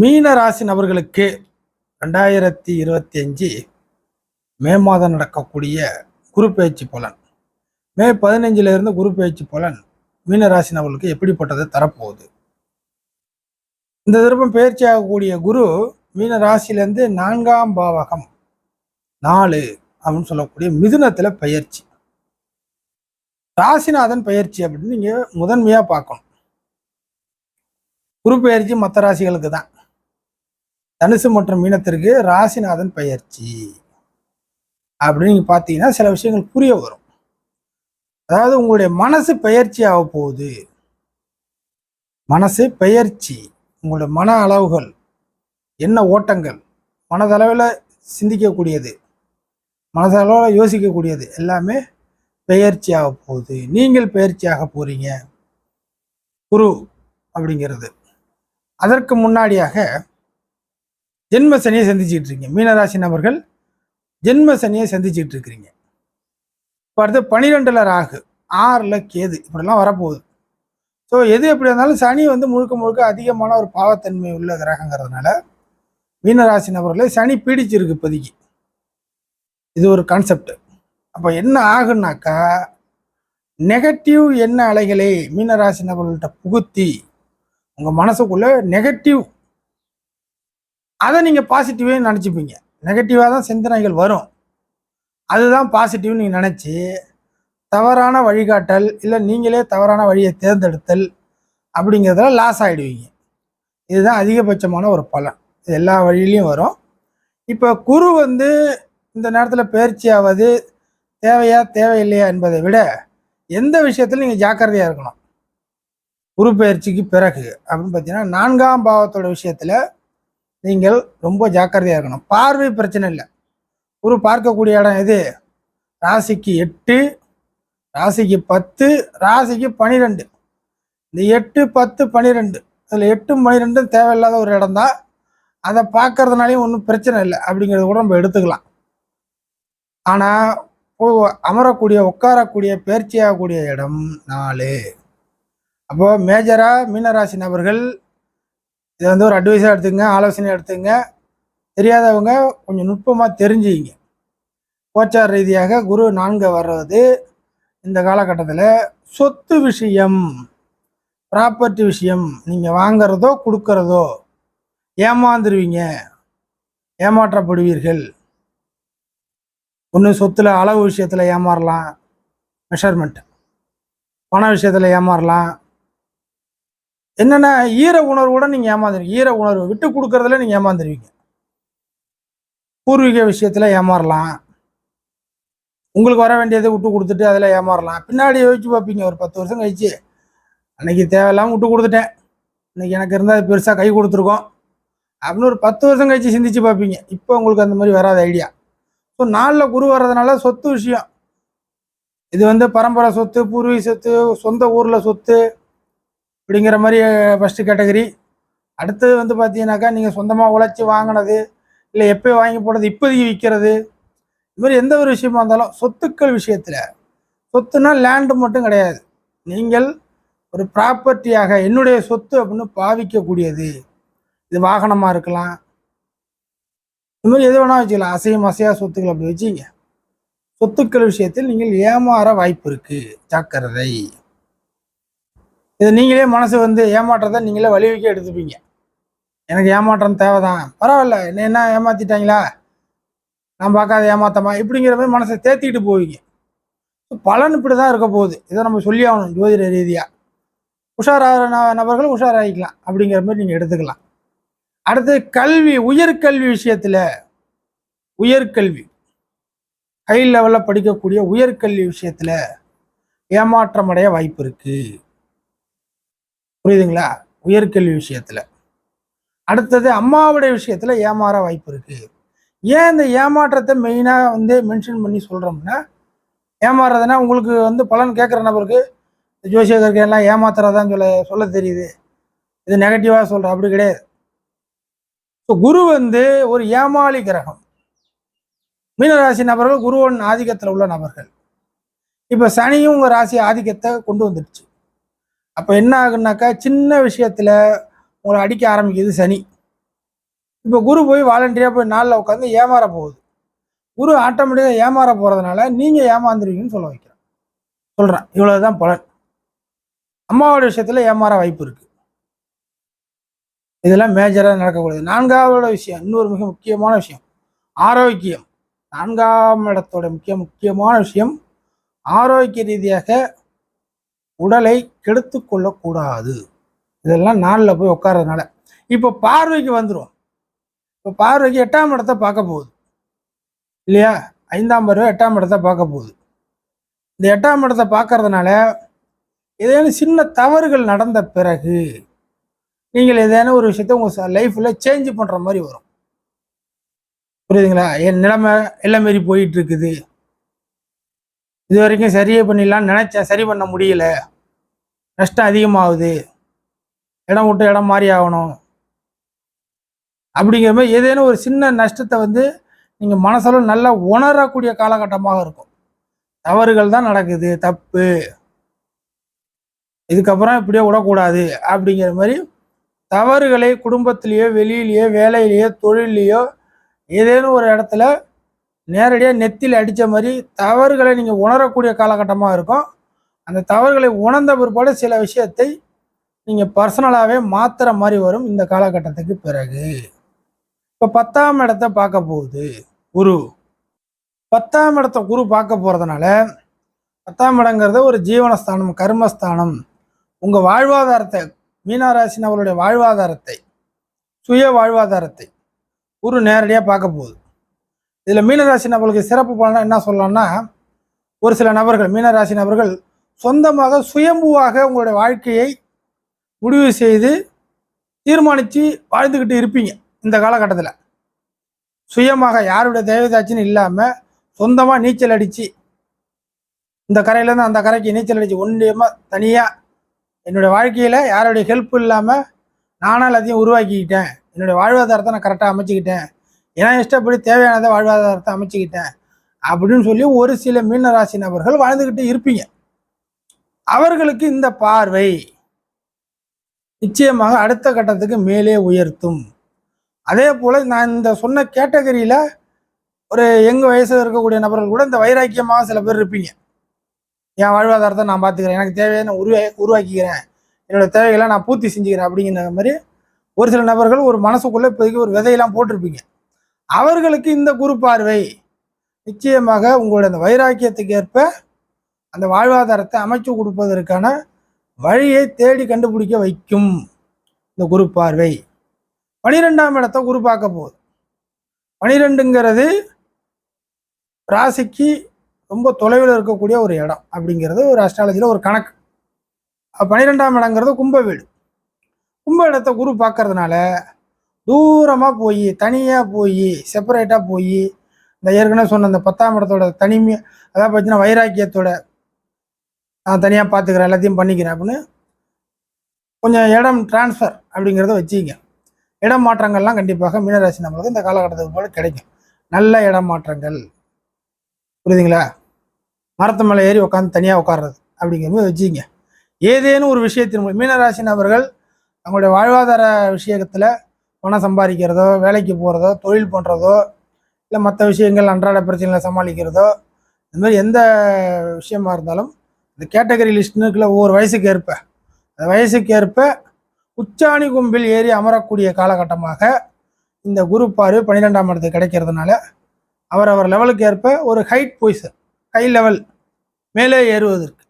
மீன ராசி நபர்களுக்கு ரெண்டாயிரத்தி இருபத்தி அஞ்சு மே மாதம் நடக்கக்கூடிய குரு பயிற்சி பலன். மே பதினஞ்சுல இருந்து குரு பயிற்சி பலன் மீன ராசி நபர்களுக்கு எப்படிப்பட்டதை தரப்போகுது? இந்த திருப்பம் பயிற்சி ஆகக்கூடிய குரு மீன ராசியிலேருந்து நான்காம் பாவகம் நாலு அப்படின்னு சொல்லக்கூடிய மிதுனத்தில் பயிற்சி. ராசிநாதன் பயிற்சி அப்படின்னு நீங்கள் முதன்மையாக பார்க்கணும். குரு பயிற்சி மற்ற ராசிகளுக்கு தான். தனுசு மற்றும் மீனத்திற்கு ராசிநாதன் பயிற்சி அப்படின்னு பார்த்தீங்கன்னா சில விஷயங்கள் புரிய வரும். அதாவது உங்களுடைய மனசு பயிற்சி ஆக போகுது. மனசு பயிற்சி உங்களுடைய மன அளவுகள் என்ன ஓட்டங்கள் மனதளவில் சிந்திக்கக்கூடியது மனதளவில் யோசிக்கக்கூடியது எல்லாமே பெயர்ச்சி ஆக போகுது. நீங்கள் பெயர்ச்சி போகிறீங்க குரு அப்படிங்கிறது. அதற்கு முன்னாடியாக ஜென்ம சனியை சந்திச்சுட்டு இருக்கீங்க மீனராசி நபர்கள் ஜென்ம சனியை சந்திச்சுட்டு இருக்கிறீங்க இப்போ அடுத்து பனிரெண்டில் ராகு ஆறில் கேது இப்படிலாம் வரப்போகுது. ஸோ எது எப்படி இருந்தாலும் சனி வந்து முழுக்க முழுக்க அதிகமான ஒரு பாவத்தன்மை உள்ள கிரகங்கிறதுனால மீனராசி நபர்களை சனி பீடிச்சிருக்கு இப்போதைக்கு. இது ஒரு கான்செப்ட் அப்போ என்ன ஆகுனாக்கா நெகட்டிவ் என்ன அலைகளை மீனராசி நபர்கள்ட்ட புகுத்தி உங்கள் மனசுக்குள்ளே நெகட்டிவ் அதை நீங்கள் பாசிட்டிவே நினச்சிப்பீங்க. நெகட்டிவாக தான் சிந்தனைகள் வரும். அதுதான் பாசிட்டிவ்னு நீங்கள் நினச்சி தவறான வழிகாட்டல் இல்லை நீங்களே தவறான வழியை தேர்ந்தெடுத்தல் அப்படிங்கிறதுல லாஸ் ஆகிடுவீங்க இதுதான் அதிகபட்சமான ஒரு பலன். இது எல்லா வழியிலையும் வரும். இப்போ குரு வந்து இந்த நேரத்தில் பயிற்சி ஆவது தேவையா தேவையில்லையா என்பதை விட எந்த விஷயத்தில் நீங்கள் ஜாக்கிரதையாக இருக்கணும்? குரு பயிற்சிக்கு பிறகு அப்படின்னு பார்த்தீங்கன்னா நான்காம் பாவத்தோட விஷயத்தில் நீங்கள் ரொம்ப ஜாக்கிரதையாக இருக்கணும். பார்வை பிரச்சனை இல்லை. குரு பார்க்கக்கூடிய இடம் எது? ராசிக்கு எட்டு ராசிக்கு பத்து ராசிக்கு பனிரெண்டு. இந்த எட்டு பத்து பனிரெண்டு. அதில் எட்டும் பனிரெண்டும் தேவையில்லாத ஒரு இடம் தான் அதை பார்க்கறதுனாலையும் ஒன்றும் பிரச்சனை இல்லை. அப்படிங்கிறத கூட நம்ம எடுத்துக்கலாம். ஆனால் அமரக்கூடிய உட்காரக்கூடிய பயிற்சியாகக்கூடிய இடம் நாலு. அப்போது மேஜராக மீனராசி நபர்கள் இதை வந்து ஒரு அட்வைஸாக எடுத்துங்க ஆலோசனை எடுத்துங்க தெரியாதவங்க கொஞ்சம் நுட்பமாக தெரிஞ்சுங்க கோச்சார் ரீதியாக குரு நான்கு வர்றது இந்த காலகட்டத்தில் சொத்து விஷயம் ப்ராப்பர்ட்டி விஷயம் நீங்கள் வாங்கிறதோ கொடுக்கறதோ ஏமாந்துருவீங்க. ஏமாற்றப்படுவீர்கள். ஒன்று சொத்துல அளவு விஷயத்தில் ஏமாறலாம் மெஷர்மெண்ட் பண விஷயத்தில் ஏமாறலாம். என்னென்ன ஈர உணர்வோட நீங்கள் ஏமாந்துருவீங்க. ஈர உணர்வு விட்டு கொடுக்கறதுல நீங்கள் ஏமாந்துருவீங்க. பூர்வீக விஷயத்தில் ஏமாறலாம். உங்களுக்கு வர வேண்டியதை விட்டு கொடுத்துட்டு அதில் ஏமாறலாம். பின்னாடி யோசிச்சு பார்ப்பீங்க ஒரு பத்து வருஷம் கழிச்சு அன்னைக்கு தேவையில்லாமல் விட்டு கொடுத்துட்டேன். இன்னைக்கு எனக்கு இருந்தால் பெருசாக கை கொடுத்துருக்கோம். அப்படின்னு ஒரு பத்து வருஷம் கழிச்சு சிந்திச்சு பார்ப்பீங்க. இப்போ உங்களுக்கு அந்த மாதிரி வராத ஐடியா. ஸோ நாளில் குரு வர்றதுனால சொத்து விஷயம். இது வந்து பரம்பரை சொத்து பூர்வீக சொத்து சொந்த ஊரில் சொத்து அப்படிங்கிற மாதிரி ஃபஸ்ட்டு கேட்டகரி அடுத்தது வந்து பார்த்தீங்கன்னாக்கா நீங்கள் சொந்தமாக உழைச்சி வாங்கினது இல்லை எப்போ வாங்கி போடுறது இப்போதைக்கு விற்கிறது இது மாதிரி எந்த ஒரு விஷயமா இருந்தாலும் சொத்துக்கள் விஷயத்தில் சொத்துனா லேண்டு மட்டும் கிடையாது. நீங்கள் ஒரு ப்ராப்பர்ட்டியாக என்னுடைய சொத்து அப்படின்னு பாவிக்கக்கூடியது. இது வாகனமாக இருக்கலாம். இது மாதிரி எது வேணால் வச்சுக்கலாம். அசையும் அசையா சொத்துக்கள் அப்படி வச்சுங்க சொத்துக்கள் விஷயத்தில் நீங்கள் ஏமாற வாய்ப்பு இருக்குது ஜாக்கிரதை. இது நீங்களே மனசு வந்து ஏமாற்றத்தை நீங்களே வலிவிக்க எடுத்துப்பீங்க. எனக்கு ஏமாற்றம் தேவைதான். பரவாயில்ல. என்ன என்ன ஏமாத்திட்டாங்களா? நான் பார்க்காத ஏமாத்தமா? இப்படிங்கிற மாதிரி மனசை தேத்திட்டு போவீங்க. பலன் இப்படி தான் இருக்க போகுது. இதை நம்ம சொல்லி ஆகணும் ஜோதிட ரீதியாக உஷாராகிற ந- நபர்கள் உஷாராகிக்கலாம். அப்படிங்கிற மாதிரி நீங்கள் எடுத்துக்கலாம். அடுத்து கல்வி உயர்கல்வி விஷயத்தில் உயர்கல்வி. ஹை லெவலில் படிக்கக்கூடிய உயர்கல்வி விஷயத்தில் ஏமாற்றம் அடைய வாய்ப்பு இருக்குது புரியுதுங்களா? உயர்கல்வி விஷயத்தில். அடுத்தது அம்மாவுடைய விஷயத்தில் ஏமாற வாய்ப்பு இருக்குது ஏன் இந்த ஏமாற்றத்தை மெயினாக வந்து மென்ஷன் பண்ணி சொல்கிறோம்னா ஏமாறுறதுனா உங்களுக்கு வந்து பலன் கேட்குற நபருக்கு ஜோசியகருக்கு எல்லாம் ஏமாத்துறதான்னு சொல்ல சொல்ல தெரியுது. இது நெகட்டிவாக சொல்கிறேன் அப்படி கிடையாது. ஸோ குரு வந்து ஒரு ஏமாளி கிரகம். மீனராசி நபர்கள் குருவன் ஆதிக்கத்தில் உள்ள நபர்கள். இப்போ சனியும் உங்கள் ராசி ஆதிக்கத்தை கொண்டு வந்துடுச்சு. அப்போ என்ன ஆகுனாக்கா சின்ன விஷயத்தில் உங்களை அடிக்க ஆரம்பிக்குது சனி. இப்போ குரு போய் வாலண்டியராக போய் நாளில் உட்காந்து ஏமாற போகுது. குரு ஆட்டோமேட்டிக்காக ஏமாற போகிறதுனால நீங்கள் ஏமாந்துருவீங்கன்னு சொல்ல வைக்கிறேன். சொல்கிறேன் இவ்வளவுதான் பலன். அம்மாவோட விஷயத்தில் ஏமாற வாய்ப்பு இருக்குது இதெல்லாம் மேஜராக நடக்கக்கூடாது. நான்காவோட விஷயம் இன்னொரு மிக முக்கியமான விஷயம். ஆரோக்கியம். நான்காம் இடத்தோட முக்கிய முக்கியமான விஷயம் ஆரோக்கிய ரீதியாக உடலை கெடுத்து கொள்ளக்கூடாது. இதெல்லாம் நாளில் போய் உட்காரதுனால இப்போ பார்வைக்கு வந்துடும் இப்போ பார்வைக்கு எட்டாம் இடத்தை பார்க்க போகுது. இல்லையா? ஐந்தாம் பருவ எட்டாம் இடத்தை பார்க்க போகுது. இந்த எட்டாம் இடத்தை பார்க்கறதுனால ஏதேனும் சின்ன தவறுகள் நடந்த பிறகு நீங்கள் ஏதேனும் ஒரு விஷயத்த உங்கள் லைஃப்பில் சேஞ்ச் பண்ணுற மாதிரி வரும். புரியுதுங்களா? என் நிலைமை எல்லாம் மாரி போயிட்டு இருக்குது. இது வரைக்கும் சரியே பண்ணிடலாம்னு நினச்சேன். சரி பண்ண முடியல. நஷ்டம் அதிகமாகுது. இடம் விட்டு இடம் மாறி ஆகணும். அப்படிங்கிற மாதிரி ஏதேனும் ஒரு சின்ன நஷ்டத்தை வந்து நீங்கள் மனசளவு நல்லா உணரக்கூடிய காலகட்டமாக இருக்கும். தவறுகள் தான் நடக்குது. தப்பு. இதுக்கப்புறம் இப்படியே விடக்கூடாது அப்படிங்கிற மாதிரி தவறுகளை குடும்பத்திலேயோ வெளியிலேயோ வேலையிலேயோ தொழிலையோ ஏதேனும் ஒரு இடத்துல நேரடியாக நெத்தியில் அடித்த மாதிரி தவறுகளை நீங்கள் உணரக்கூடிய காலகட்டமாக இருக்கும். அந்த தவறுகளை உணர்ந்த பிற்பாடு சில விஷயத்தை நீங்கள் பர்சனலாகவே மாற்றுற மாதிரி வரும் இந்த காலகட்டத்துக்கு பிறகு. இப்போ பத்தாம் இடத்த பார்க்க போகுது. குரு. பத்தாம் இடத்த குரு பார்க்க போகிறதுனால பத்தாம் இடங்கிறது ஒரு ஜீவனஸ்தானம் கர்மஸ்தானம். உங்கள் வாழ்வாதாரத்தை மீனராசி வாழ்வாதாரத்தை சுய வாழ்வாதாரத்தை குரு நேரடியாக பார்க்க போகுது. இதில் மீனராசி நபர்களுக்கு சிறப்பு பலனாக என்ன சொல்லலாம்னா ஒரு சில நபர்கள் மீனராசி நபர்கள் சொந்தமாக சுயம்புவாக உங்களுடைய வாழ்க்கையை முடிவு செய்து தீர்மானித்து வாழ்ந்துக்கிட்டு இருப்பீங்க இந்த காலகட்டத்தில். சுயமாக யாருடைய தேவதாச்சின்னு இல்லாமல் சொந்தமாக நீச்சல் அடித்து இந்த கரையிலேருந்து அந்த கரைக்கு நீச்சல் அடித்து ஒன்றியமாக தனியாக என்னுடைய வாழ்க்கையில் யாருடைய ஹெல்ப் இல்லாமல் நானும் எல்லாத்தையும் உருவாக்கிக்கிட்டேன். என்னுடைய வாழ்வாதாரத்தை நான் கரெக்டாக அமைச்சிக்கிட்டேன். ஏன்னா இஷ்டப்படி தேவையானதை வாழ்வாதாரத்தை அமைச்சிக்கிட்டேன். அப்படின்னு சொல்லி ஒரு சில மீனராசி நபர்கள் வாழ்ந்துக்கிட்டு இருப்பீங்க. அவர்களுக்கு இந்த பார்வை நிச்சயமாக அடுத்த கட்டத்துக்கு மேலே உயர்த்தும். அதே போல் நான் இந்த சொன்ன கேட்டகரியில் ஒரு எங்கள் வயசில் இருக்கக்கூடிய நபர்கள் கூட இந்த வைராக்கியமாக சில பேர் இருப்பீங்க. என் வாழ்வாதாரத்தை நான் பார்த்துக்கிறேன். எனக்கு தேவையை நான் உருவா உருவாக்கிக்கிறேன். என்னோட தேவைகளை நான் பூர்த்தி செஞ்சுக்கிறேன் அப்படிங்கிற மாதிரி ஒரு சில நபர்கள் ஒரு மனசுக்குள்ளே இப்போதைக்கு ஒரு விதையெல்லாம் போட்டிருப்பீங்க. அவர்களுக்கு இந்த குரு பார்வை நிச்சயமாக உங்களுடைய அந்த வைராக்கியத்துக்கு ஏற்ப அந்த வாழ்வாதாரத்தை அமைச்சு கொடுப்பதற்கான வழியை தேடி கண்டுபிடிக்க வைக்கும் இந்த குரு பார்வை. பனிரெண்டாம் இடத்தை குரு பார்க்க போகுது. பனிரெண்டுங்கிறது ராசிக்கு ரொம்ப தொலைவில் இருக்கக்கூடிய ஒரு இடம் அப்படிங்கிறது ஒரு அஸ்ட்ராலஜியில் ஒரு கணக்கு. பனிரெண்டாம் பன்னிரெண்டாம் இடங்கிறது கும்ப வீடு. கும்ப இடத்தை குரு பார்க்கறதுனால தூரமாக போய் தனியாக போய் செப்பரேட்டாக போய் இந்த ஏற்கனவே சொன்ன அந்த பத்தாம் இடத்தோட தனிமை அதாவது பார்த்தீங்கன்னா வைராக்கியத்தோட நான் தனியாக பார்த்துக்கிறேன் எல்லாத்தையும் பண்ணிக்கிறேன் அப்படின்னு கொஞ்சம் இடம் டிரான்ஸ்ஃபர் அப்படிங்கிறத வச்சுக்கிங்க. இடம் மாற்றங்கள்லாம் கண்டிப்பாக மீனராசி நம்மளுக்கு இந்த காலகட்டத்துக்கு போல கிடைக்கும். நல்ல இடம் மாற்றங்கள். புரியுதுங்களா? மரத்து மேலே ஏறி உட்காந்து தனியாக உட்கார்றது அப்படிங்கிற மாதிரி வச்சுக்கிங்க. ஏதேனும் ஒரு விஷயத்தின் மூலம் மீனராசி நபர்கள் அவங்களுடைய வாழ்வாதார விஷயத்தில் பணம் சம்பாதிக்கிறதோ வேலைக்கு போகிறதோ தொழில் பண்ணுறதோ இல்லை மற்ற விஷயங்கள் அன்றாட பிரச்சனைகளை சமாளிக்கிறதோ இந்த மாதிரி எந்த விஷயமா இருந்தாலும் இந்த கேட்டகரி லிஸ்ட்டுக்குள்ள ஒவ்வொரு வயசுக்கு ஏற்ப. அந்த வயசுக்கு ஏற்ப உச்சாணி கும்பில் ஏறி அமரக்கூடிய காலகட்டமாக இந்த குரு பார்வை பன்னிரெண்டாம் இடத்துக்கு கிடைக்கிறதுனால அவர் அவர் லெவலுக்கு ஏற்ப ஒரு ஹைட் பொசிஷன் ஹை லெவல் மேலே ஏறுவதற்கு.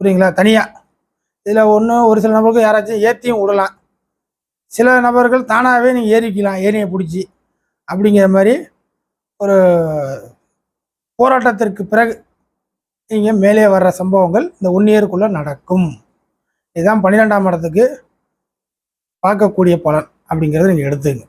புரியுங்களா? தனியாக இதில் ஒன்று ஒரு சில நபருக்கு யாராச்சும் ஏற்றியும் விடலாம். சில நபர்கள் தானாகவே நீங்கள் ஏறிக்கலாம் ஏரியை பிடிச்சி அப்படிங்கிற மாதிரி ஒரு போராட்டத்திற்கு பிறகு நீங்கள் மேலே வர்ற சம்பவங்கள் இந்த ஒன் இயருக்குள்ளே நடக்கும். இதுதான் பன்னிரெண்டாம் இடத்துக்கு பார்க்கக்கூடிய பலன் அப்படிங்கிறத நீங்கள் எடுத்துங்க